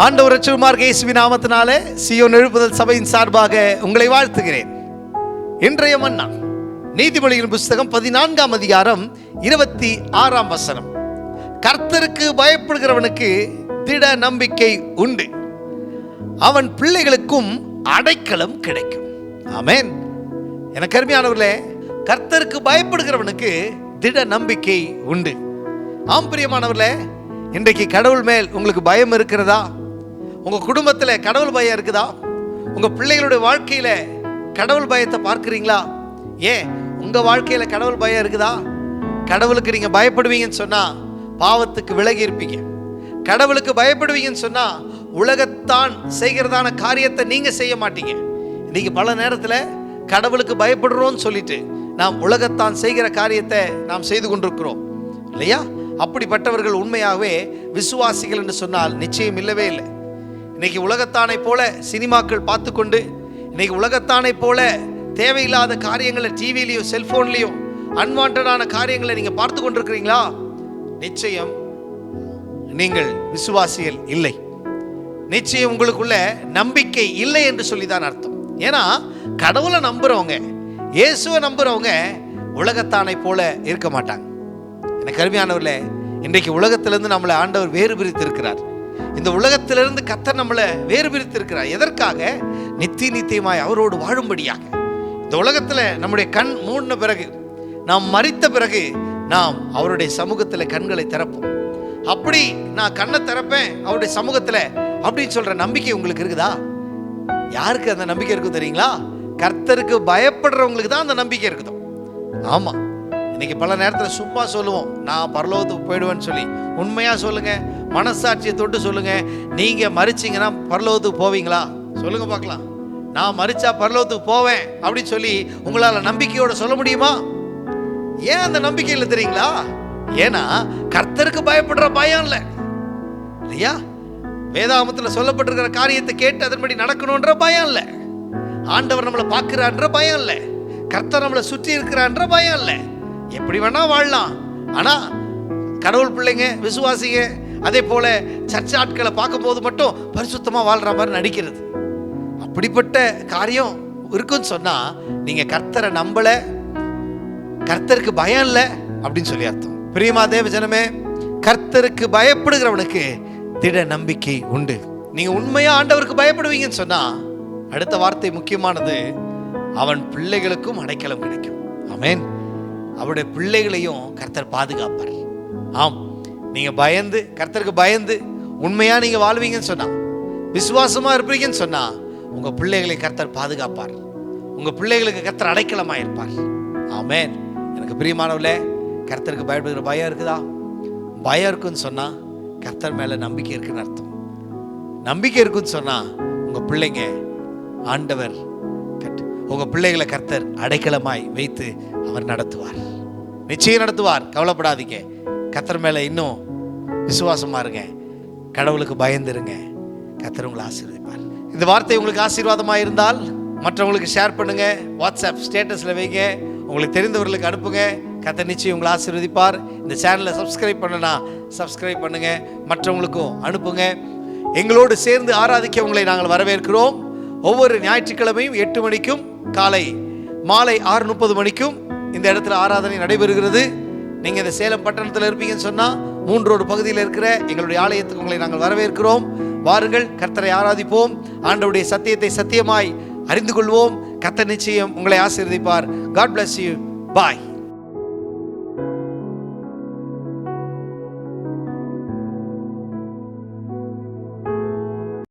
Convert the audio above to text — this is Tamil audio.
ஆண்டவர் ரட்சகமார்க்க இயேசுவின் நாமத்தினாலே சியோன் எழுப்புதல் சபையின் சார்பாக உங்களை வாழ்த்துகிறேன். இன்றைய மன்னா நீதிமொழியின் புஸ்தகம் பதினான்காம் அதிகாரம் இருபத்தி ஆறாம் வசனம். கர்த்தருக்கு பயப்படுகிறவனுக்கு திட நம்பிக்கை உண்டு. அவன் பிள்ளைகளுக்கும் அடைக்கலம் கிடைக்கும். ஆமேன். எனக்கு அருமையானவர்களே கர்த்தருக்கு பயப்படுகிறவனுக்கு திட நம்பிக்கை உண்டு. ஆம் பிரியமானவர்களே இன்றைக்கு கடவுள் மேல் உங்களுக்கு பயம் இருக்கிறதா? உங்கள் குடும்பத்தில் கடவுள் பயம் இருக்குதா? உங்கள் பிள்ளைகளுடைய வாழ்க்கையில் கடவுள் பயத்தை பார்க்குறீங்களா? ஏன்? உங்கள் வாழ்க்கையில் கடவுள் பயம் இருக்குதா? கடவுளுக்கு நீங்கள் பயப்படுவீங்கன்னு சொன்னால் பாவத்துக்கு விலகி இருப்பீங்க. கடவுளுக்கு பயப்படுவீங்கன்னு சொன்னால் உலகத்தான் செய்கிறதான காரியத்தை நீங்கள் செய்ய மாட்டீங்க. இன்றைக்கி பல நேரத்தில் கடவுளுக்கு பயப்படுறோன்னு சொல்லிட்டு நாம் உலகத்தான் செய்கிற காரியத்தை நாம் செய்து கொண்டிருக்கிறோம். இல்லையா? அப்படிப்பட்டவர்கள் உண்மையாகவே விசுவாசிகள் என்று சொன்னால் நிச்சயம் இல்லவே இல்லை. இன்னைக்கு உலகத்தானை போல சினிமாக்கள் பார்த்து கொண்டு இன்னைக்கு உலகத்தானை போல தேவையில்லாத காரியங்களை டிவிலையும் செல்போன்லையும் அன்வான்டான காரியங்களை நீங்க பார்த்து கொண்டிருக்கிறீங்களா? நிச்சயம் நீங்கள் விசுவாசிகள் இல்லை. நிச்சயம் உங்களுக்குள்ள நம்பிக்கை இல்லை என்று சொல்லிதான் அர்த்தம். ஏன்னா கடவுளை நம்புறவங்க இயேசுவை நம்புறவங்க உலகத்தானை போல இருக்க மாட்டாங்க. எனக்கு கருமையானவர்களே இன்றைக்கு உலகத்திலிருந்து நம்மளை ஆண்டவர் வேறு பிரித்து இருக்கிறார் இந்த உலகத்திலிருந்து கத்தர் நம்மளை வேறு பிரித்து இருக்கிறார் எதற்காக? நித்திய நித்தியமாய் அவரோடு வாழும்படியாக. இந்த உலகத்தில் நம்முடைய கண் மூடின பிறகு நாம் மறித்த பிறகு நாம் அவருடைய சமூகத்தில் கண்களை திறப்போம். அப்படி நான் கண்ணை திறப்பேன் அவருடைய சமூகத்தில் அப்படின்னு சொல்ற நம்பிக்கை உங்களுக்கு இருக்குதா? யாருக்கு அந்த நம்பிக்கை இருக்கும் தெரியுங்களா? கர்த்தருக்கு பயப்படுறவங்களுக்கு தான் அந்த நம்பிக்கை இருக்குதோ? ஆமாம் இன்னைக்கு பல நேரத்தில் சும்மா சொல்லுவோம் நான் பரலோகத்துக்கு போயிடுவேன்னு சொல்லி. உண்மையாக சொல்லுங்கள் மனசாட்சியை தொட்டு சொல்லுங்க. நீங்க மறிச்சிங்கன்னா பரலோகத்துக்கு போவீங்களா? சொல்லுங்க பார்க்கலாம். நான் மறிச்சா பரலோகத்துக்கு போவேன் அப்படின்னு சொல்லி உங்களால நம்பிக்கையோட சொல்ல முடியுமா? ஏன் அந்த நம்பிக்கை இல்லை தெரியுங்களா? ஏன்னா கர்த்தருக்கு பயப்படுற பயம் இல்லை. இல்லையா? வேதாமத்தில் சொல்லப்பட்டிருக்கிற காரியத்தை கேட்டு அதன்படி நடக்கணுன்ற பயம் இல்லை. ஆண்டவர் நம்மளை பார்க்கிறான்ற பயம் இல்லை. கர்த்தர் நம்மளை சுற்றி இருக்கிறான்ற பயம் இல்லை. எப்படி வேணா வாழலாம். ஆனால் கடவுள் பிள்ளைங்க விசுவாசிங்க அதே போல சர்ச்சை ஆட்களை பார்க்கும்போது மட்டும் பரிசுத்தமா வாழ்ற மாதிரி நடிக்கிறது. அப்படிப்பட்ட காரியம் இருக்குன்னு சொன்னா நீங்க கர்த்தரை நம்பல கர்த்தருக்கு பயம் இல்லை அப்படின்னு சொல்லி அர்த்தம். பிரியமா தேவ ஜனமே கர்த்தருக்கு பயப்படுகிறவனுக்கு திட நம்பிக்கை உண்டு. நீங்க உண்மையா ஆண்டவருக்கு பயப்படுவீங்கன்னு சொன்னா அடுத்த வார்த்தை முக்கியமானது அவன் பிள்ளைகளுக்கும் அடைக்கலம் கிடைக்கும். ஆமென். அவருடைய பிள்ளைகளையும் கர்த்தர் பாதுகாப்பார். ஆம். நீங்கள் பயந்து கர்த்தருக்கு பயந்து உண்மையாக நீங்கள் வாழ்வீங்கன்னு சொன்னால் விசுவாசமா இருப்பீங்கன்னு சொன்னா உங்கள் பிள்ளைகளை கர்த்தர் பாதுகாப்பார். உங்கள் பிள்ளைகளுக்கு கர்த்தர் அடைக்கலமாக இருப்பார் ஆமேன். எனக்கு பிரியமானவில் கர்த்தருக்கு பயப்படுகிற பயம் இருக்குதா? பயம் இருக்குன்னு சொன்னால் கர்த்தர் மேலே நம்பிக்கை இருக்குன்னு அர்த்தம். நம்பிக்கை இருக்குன்னு சொன்னால் உங்கள் பிள்ளைங்க ஆண்டவர் உங்கள் உங்க பிள்ளைகளை கர்த்தர் அடைக்கலமாய் வைத்து அவர் நடத்துவார். நிச்சயம் நடத்துவார். கவலைப்படாதீங்க. கத்தர் மேலே இன்னும் விசுவாசமாக இருங்க. கடவுளுக்கு பயந்துருங்க. கத்தர் உங்களை ஆசீர்வதிப்பார். இந்த வார்த்தை உங்களுக்கு ஆசீர்வாதமாக இருந்தால் மற்றவங்களுக்கு ஷேர் பண்ணுங்க. வாட்ஸ்அப் ஸ்டேட்டஸில் வைங்க. உங்களுக்கு தெரிந்தவர்களுக்கு அனுப்புங்க. கத்தை நிச்சயம் உங்களை ஆசீர்வதிப்பார். இந்த சேனலை சப்ஸ்கிரைப் பண்ணனா சப்ஸ்கிரைப் பண்ணுங்க. மற்றவங்களுக்கும் அனுப்புங்க. எங்களோடு சேர்ந்து ஆராதிக்க உங்களை நாங்கள் வரவேற்கிறோம். ஒவ்வொரு ஞாயிற்றுக்கிழமையும் எட்டு மணிக்கும் காலை மாலை ஆறு முப்பது மணிக்கும் இந்த இடத்துல ஆராதனை நடைபெறுகிறது. நீங்கள் இந்த சேலம் பட்டணத்தில் இருப்பீங்கன்னு சொன்னால் மூன்று பகுதியில் இருக்கிற எங்களுடைய ஆலயத்துக்கு உங்களை நாங்கள் வரவேற்கிறோம். வாருங்கள் கர்த்தரை ஆராதிப்போம். ஆண்டவுடைய சத்தியத்தை சத்தியமாய் அறிந்து கொள்வோம். கத்த நிச்சயம் உங்களை ஆசீர்வதிப்பார். God bless you bye